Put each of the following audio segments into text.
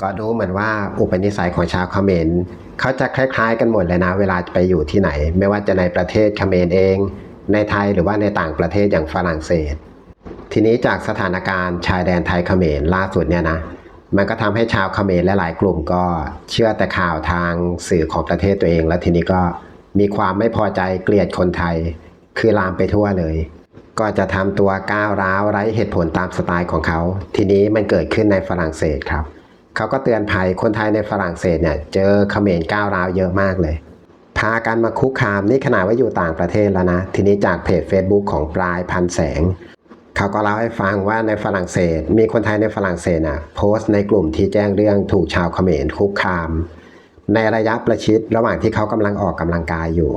ก็ดูเหมือนว่าอุปนิสัยของชาวเขมรเขาจะคล้ายๆ กันหมดเลยนะ เวลาไปอยู่ที่ไหน ไม่ว่าจะในประเทศเขมรเอง ในไทยหรือว่าในต่างประเทศอย่างฝรั่งเศส ทีนี้จากสถานการณ์ชายแดนไทยเขมรล่าสุดเนี่ยนะมันก็ทำให้ชาวเขมรและหลายกลุ่มก็เชื่อแต่ข่าวทางสื่อของประเทศตัวเอง แล้วทีนี้ก็มีความไม่พอใจเกลียดคนไทย คือลามไปทั่วเลย ก็จะทำตัวก้าวร้าวไร้เหตุผลตามสไตล์ของเขา ทีนี้มันเกิดขึ้นในฝรั่งเศสครับ เขาก็เตือนภัยคนไทยในฝรั่งเศสเนี่ยเจอเขมรก้าวร้าวเยอะมากเลย พากันมาคุกคามนี่ขนาดว่าอยู่ต่างประเทศแล้วนะ ทีนี้จากเพจ Facebook ของปลายพันแสง เขาก็เล่าให้ฟังว่าในฝรั่งเศส มีคนไทยในฝรั่งเศสน่ะโพสต์ในกลุ่มที่แจ้งเรื่องถูกชาวเขมรคุกคาม ในระยะประชิดระหว่างที่เขากำลังออกกำลังกายอยู่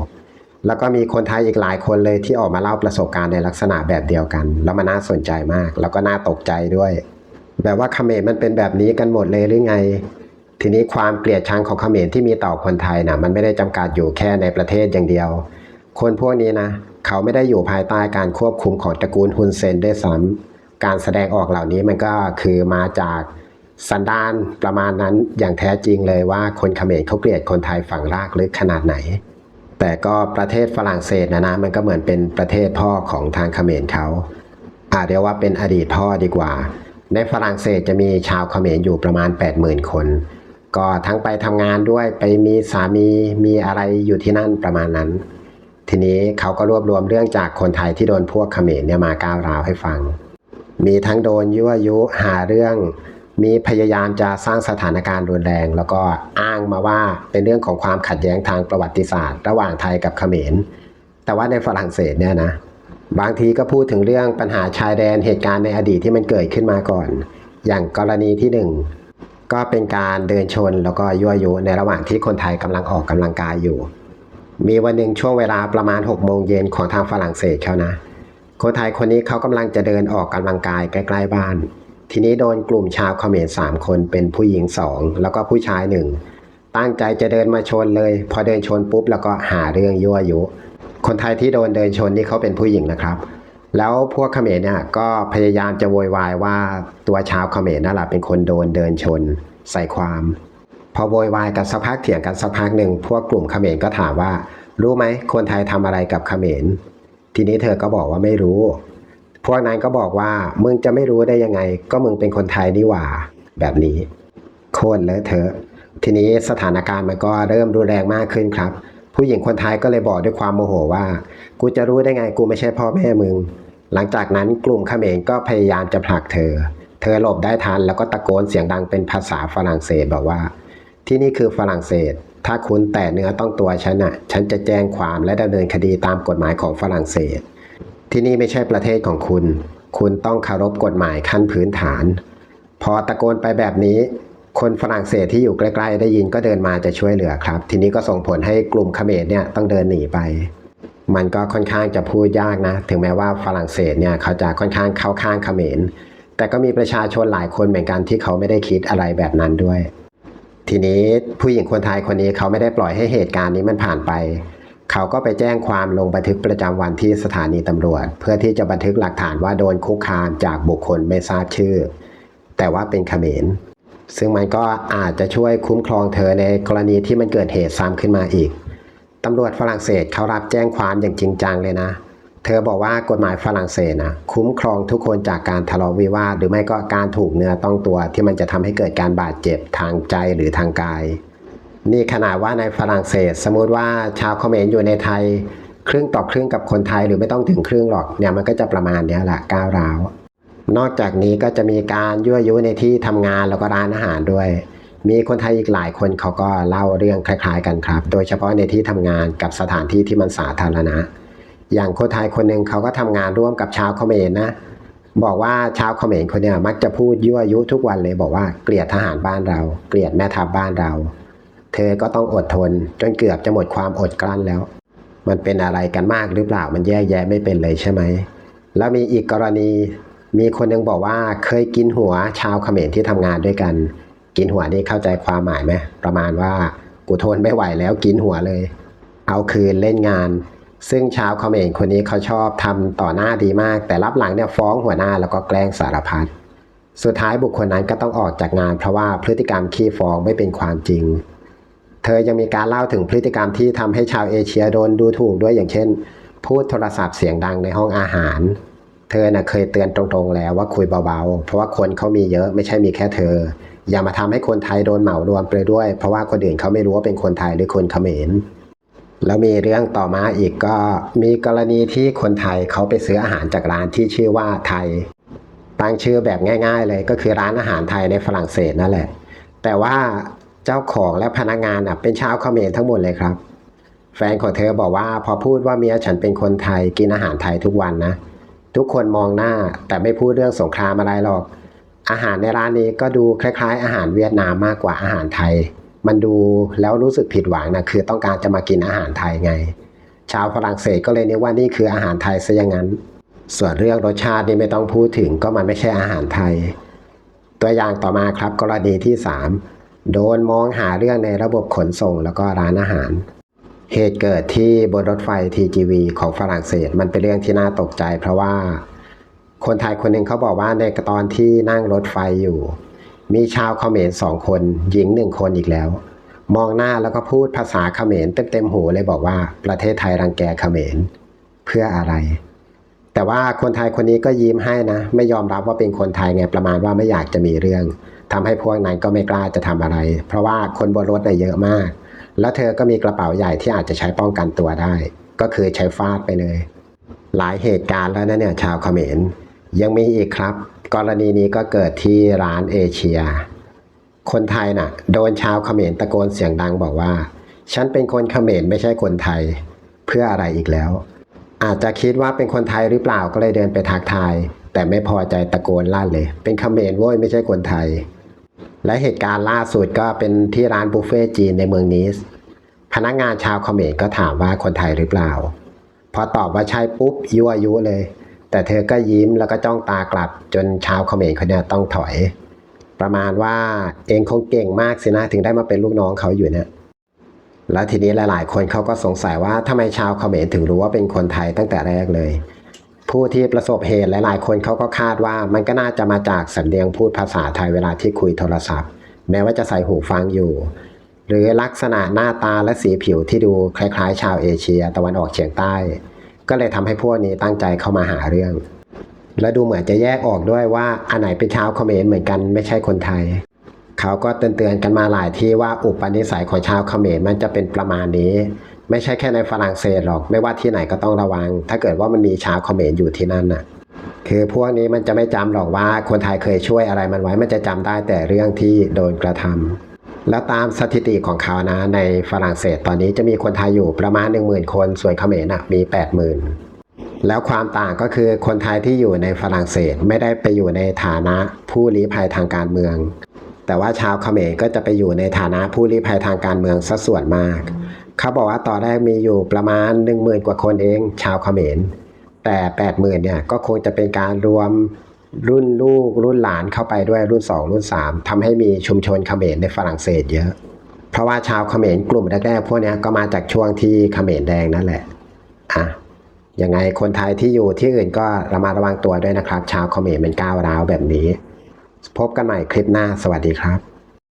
แล้วก็มีคนไทยอีกหลายคนเลยที่ออกมาเล่าประสบการณ์ในลักษณะแบบเดียวกัน แล้วมันน่าสนใจมาก แล้วก็น่าตกใจด้วย แบบว่าเขมรมันเป็นแบบนี้กันหมดเลยหรือไง ทีนี้ความเกลียดชังของเขมรที่มีต่อคนไทยนะมันไม่ได้จำกัดอยู่แค่ในประเทศอย่างเดียว คนพวกนี้นะ เขาไม่ได้อยู่ภายใต้การควบคุมของตระกูลฮุนเซนด้วยซ้ำการแสดงออกเหล่านี้มันก็คือมาจากสันดานประมาณนั้นอย่างแท้จริงเลยว่าคนเขมรเขาเกลียดคนไทยฝั่งรากลึกขนาดไหน แต่ก็ประเทศฝรั่งเศสนะนะมันก็เหมือนเป็นประเทศพ่อของทางเขมรเขาอาจเรียกว่าเป็นอดีตพ่อดีกว่า ในฝรั่งเศสจะมีชาวเขมรอยู่ประมาณ 80,000 คน ก็ทั้งไปทำงานด้วยไปมีสามีมีอะไรอยู่ที่นั่นประมาณนั้น ทีนี้เขาก็รวบรวมเรื่องจากคนไทยที่โดนพวกเขมรเนี่ยมาก้าวร้าวให้ฟัง มีทั้งโดนยั่วยุหาเรื่อง มีพยายามจะสร้างสถานการณ์รุนแรง แล้วก็อ้างมาว่าเป็นเรื่องของความขัดแย้งทางประวัติศาสตร์ ระหว่างไทยกับเขมร แต่ว่าในฝรั่งเศสเนี่ยนะ บางทีก็พูดถึงเรื่องปัญหาชายแดนเหตุการณ์ในอดีตที่มันเกิดขึ้นมาก่อน อย่างกรณีที่หนึ่งก็เป็นการเดินชนแล้วก็ยั่วยุในระหว่างที่คนไทยกำลังออกกำลังกายอยู่ มีวันหนึ่งช่วงเวลาประมาณ6โมงเย็นของทางฝรั่งเศสเขานะ คนไทยคนนี้เขากำลังจะเดินออกกำลังกายใกล้ๆบ้าน ทีนี้โดนกลุ่มชาวเขมรสามคนเป็นผู้หญิงสองแล้วก็ผู้ชายหนึ่งตั้งใจจะเดินมาชนเลย พอเดินชนปุ๊บแล้วก็หาเรื่องยั่วยุ คนไทยที่โดนเดินชนนี่เขาเป็นผู้หญิงนะครับ แล้วพวกเขมรเนี่ยก็พยายามจะโวยวายว่าตัวชาวเขมรนั่นแหละเป็นคนโดนเดินชนใส่ความ พอโวยวายกันสักพักเถียงกันสักพักหนึ่งพวกกลุ่มเขมรก็ถามว่า รู้ไหมคนไทยทำอะไรกับเขมร ทีนี้เธอก็บอกว่าไม่รู้ พวกนั้นก็บอกว่ามึงจะไม่รู้ได้ยังไง ก็มึงเป็นคนไทยนี่หว่าแบบนี้ โคตรเลอะเทอะทีนี้สถานการณ์มันก็เริ่มรุนแรงมากขึ้นครับ ผู้หญิงคนไทยก็เลยบอกด้วยความโมโหว่า กูจะรู้ได้ไงกูไม่ใช่พ่อแม่มึง หลังจากนั้นกลุ่มเขมรก็พยายามจะผลักเธอ เธอหลบได้ทันแล้วก็ตะโกนเสียงดังเป็นภาษาฝรั่งเศสบอกว่า ที่นี่คือฝรั่งเศส ถ้าคุณแตะเนื้อต้องตัวฉันน่ะ ฉันจะแจ้งความและดำเนินคดีตามกฎหมายของฝรั่งเศส ที่นี่ไม่ใช่ประเทศของคุณ คุณต้องเคารพกฎหมายขั้นพื้นฐาน พอตะโกนไปแบบนี้ คนฝรั่งเศสที่อยู่ใกล้ๆ ได้ยินก็เดินมาจะช่วยเหลือครับ ทีนี้ก็ส่งผลให้กลุ่มเขมรเนี่ยต้องเดินหนีไป มันก็ค่อนข้างจะพูดยากนะ ถึงแม้ว่าฝรั่งเศสเนี่ยเขาจะค่อนข้างเข้าข้างเขมร แต่ก็มีประชาชนหลายคนเหมือนกันที่เขาไม่ได้คิดอะไรแบบนั้นด้วย ทีนี้ผู้หญิงคนไทยคนนี้เขาไม่ได้ปล่อยให้เหตุการณ์นี้มันผ่านไป เขาก็ไปแจ้งความลงบันทึกประจำวันที่สถานีตำรวจ เพื่อที่จะบันทึกหลักฐานว่าโดนคุกคามจากบุคคลไม่ทราบชื่อ แต่ว่าเป็นเขมร ซึ่งมันก็อาจจะช่วยคุ้มครองเธอในกรณีที่มันเกิดเหตุซ้ำขึ้นมาอีกตำรวจฝรั่งเศสเขารับแจ้งความอย่างจริงจังเลยนะ เธอบอกว่ากฎหมายฝรั่งเศสนะคุ้มครองทุกคนจากการทะเลาะวิวาทหรือไม่ก็การถูกเนื้อต้องตัวที่มันจะทำให้เกิดการบาดเจ็บทางใจหรือทางกาย นี่ขนาดว่าในฝรั่งเศส สมมติว่าชาวเขมรอยู่ในไทย ครึ่งต่อครึ่งกับคนไทยหรือไม่ต้องถึงครึ่งหรอกเนี่ยมันก็จะประมาณเนี้ยแหละก้าวร้าว นอกจากนี้ก็จะมีการยั่วยุในที่ทำงานแล้วก็ร้านอาหารด้วย มีคนไทยอีกหลายคนเขาก็เล่าเรื่องคล้ายๆกันครับ โดยเฉพาะในที่ทำงานกับสถานที่ที่มันสาธารณะ อย่างคนไทยคนหนึ่งเขาก็ทำงานร่วมกับชาวเขมรนะ บอกว่าชาวเขมรคนเนี้ยมักจะพูดยั่วยุทุกวันเลยบอกว่าเกลียดทหารบ้านเรา เกลียดแม่ทัพบ้านเรา เธอก็ต้องอดทน จนเกือบจะหมดความอดกลั้นแล้ว มันเป็นอะไรกันมากหรือเปล่ามันแยกแยะไม่เป็นเลยใช่ไหมแล้วมีอีกกรณี มีคนหนึงบอกว่าเคยกินหัวชาวเขมรที่ทำงานด้วยกัน กินหัวนี่เข้าใจความหมายไหมประมาณว่ากูทนไม่ไหวแล้วกินหัวเลย เอาคืนเล่นงาน ซึ่งชาวเขมรคนนี้เขาชอบทำต่อหน้าดีมาก แต่รับหลังเนี่ยฟ้องหัวหน้าแล้วก็แกล้งสารพัดสุดท้ายบุคคลนั้นก็ต้องออกจากงาน เพราะว่าพฤติกรรมขี้ฟ้องไม่เป็นความจริง เธอยังมีการเล่าถึงพฤติกรรมที่ทำให้ชาวเอเชียโดนดูถูกด้วยอย่างเช่น พูดโทรศัพท์เสียงดังในห้องอาหาร เธอน่ะเคยเตือนตรงๆแล้วว่าคุยเบาๆ เพราะว่าคนเขามีเยอะไม่ใช่มีแค่เธอ อย่ามาทำให้คนไทยโดนเหมารวมไปด้วย เพราะว่าคนอื่นเขาไม่รู้ว่าเป็นคนไทยหรือคนเขมรแล้วมีเรื่องต่อมาอีกก็มีกรณีที่คนไทยเขาไปซื้ออาหารจากร้านที่ชื่อว่าไทย ตั้งชื่อแบบง่าย ๆ เลยก็คือร้านอาหารไทยในฝรั่งเศสนั่นแหละ แต่ว่าเจ้าของและพนักงานอะเป็นชาวเขมรทั้งหมดเลยครับ แฟนของเธอบอกว่าพอพูดว่าเมียฉันเป็นคนไทยกินอาหารไทยทุกวันนะ ทุกคนมองหน้าแต่ไม่พูดเรื่องสงครามอะไรหรอก อาหารในร้านนี้ก็ดูคล้าย ๆ อาหารเวียดนามมากกว่าอาหารไทย มันดูแล้วรู้สึกผิดหวังนะคือต้องการจะมากินอาหารไทยไง ชาวฝรั่งเศสก็เลยนึกว่านี่คืออาหารไทยซะอย่างนั้น ส่วนเรื่องรสชาตินี่ไม่ต้องพูดถึงก็มันไม่ใช่อาหารไทย ตัวอย่างต่อมาครับกรณีที่ 3 โดนมองหาเรื่องในระบบขนส่งแล้วก็ร้านอาหาร เหตุเกิดที่บนรถไฟ TGV ของฝรั่งเศส มันเป็นเรื่องที่น่าตกใจ เพราะว่าคนไทยคนหนึ่งเขาบอกว่าในตอนที่นั่งรถไฟอยู่ มีชาวเขมรสองคน หญิงหนึ่งคนอีกแล้ว มองหน้าแล้วก็พูดภาษาเขมรเต็มๆหูเลยบอกว่าประเทศไทยรังแกเขมรเพื่ออะไร แต่ว่าคนไทยคนนี้ก็ยิ้มให้นะ ไม่ยอมรับว่าเป็นคนไทยไงประมาณว่าไม่อยากจะมีเรื่องทำให้พวกนั้นก็ไม่กล้าจะทำอะไร เพราะว่าคนบนรถน่ะเยอะมาก แล้วเธอก็มีกระเป๋าใหญ่ที่อาจจะใช้ป้องกันตัวได้ ก็คือใช้ฟาดไปเลย หลายเหตุการณ์แล้วนะเนี่ยชาวเขมร ยังมีอีกครับ กรณีนี้ก็เกิดที่ร้านเอเชีย คนไทยน่ะ โดนชาวเขมรตะโกนเสียงดังบอกว่า ฉันเป็นคนเขมรไม่ใช่คนไทย เพื่ออะไรอีกแล้ว อาจจะคิดว่าเป็นคนไทยหรือเปล่าก็เลยเดินไปทักทาย แต่ไม่พอใจตะโกนลั่นเลย เป็นเขมรโว้ยไม่ใช่คนไทย และเหตุการณ์ล่าสุดก็เป็นที่ร้านบุฟเฟ่ต์จีนในเมืองนิสพนักงานชาวเขมรก็ถามว่าคนไทยหรือเปล่า พอตอบว่าใช่ปุ๊บยั่วยุเลย แต่เธอก็ยิ้มแล้วก็จ้องตากลับจนชาวเขมรคนนี้ต้องถอย ประมาณว่าเองคงเก่งมากสินะถึงได้มาเป็นลูกน้องเขาอยู่เนี่ยแล้วทีนี้หลาย ๆ คนเขาก็สงสัยว่าทำไมชาวเขมรถึงรู้ว่าเป็นคนไทยตั้งแต่แรกเลย ผู้ที่ประสบเหตุหลายๆ คนเขาก็คาดว่ามันก็น่าจะมาจากสำเนียงพูดภาษาไทยเวลาที่คุยโทรศัพท์ แม้ว่าจะใส่หูฟังอยู่ หรือลักษณะหน้าตาและสีผิวที่ดูคล้ายๆ ชาวเอเชียตะวันออกเฉียงใต้ ก็เลยทำให้พวกนี้ตั้งใจเข้ามาหาเรื่อง และดูเหมือนจะแยกออกด้วยว่าอันไหนเป็นชาวเขมรเหมือนกันไม่ใช่คนไทยเขาก็เตือนๆกันมาหลายที่ว่าอุปนิสัยของชาวเขมรมันจะเป็นประมาณนี้ ไม่ใช่แค่ในฝรั่งเศสหรอก ไม่ว่าที่ไหนก็ต้องระวัง ถ้าเกิดว่ามันมีชาวเขมรอยู่ที่นั่นน่ะ คือพวกนี้มันจะไม่จำหรอกว่าคนไทยเคยช่วยอะไรมันไว้ มันจะจำได้แต่เรื่องที่โดนกระทำแล้วตามสถิติของเขานะ ในฝรั่งเศสตอนนี้จะมีคนไทยอยู่ประมาณ 1 0,000 คน ส่วนเขมรน่ะมี 80,000 แล้วความต่างก็คือคนไทยที่อยู่ในฝรั่งเศสไม่ได้ไปอยู่ในฐานะผู้ลี้ภัยทางการเมืองแต่ว่าชาวเขมรก็จะไปอยู่ในฐานะผู้ลี้ภัยทางการเมืองซะส่วนมาก เขาบอกว่าตอนแรกมีอยู่ประมาณ 1 0,000 กว่าคนเองชาวเขมร แต่ 80,000เนี่ยก็คงจะเป็นการรวมรุ่นลูกรุ่นหลานเข้าไปด้วยรุ่น 2 รุ่น 3ทำให้มีชุมชนเขมรในฝรั่งเศสเยอะ เพราะว่าชาวเขมรกลุ่มแรกๆพวกเนี้ยก็มาจากช่วงที่เขมรแดงนั่นแหละอะยังไงคนไทยที่อยู่ที่อื่นก็ระมัดระวังตัวด้วยนะครับ ชาวเขมรเป็นก้าวร้าวแบบนี้ พบกันใหม่คลิปหน้าสวัสดีครับ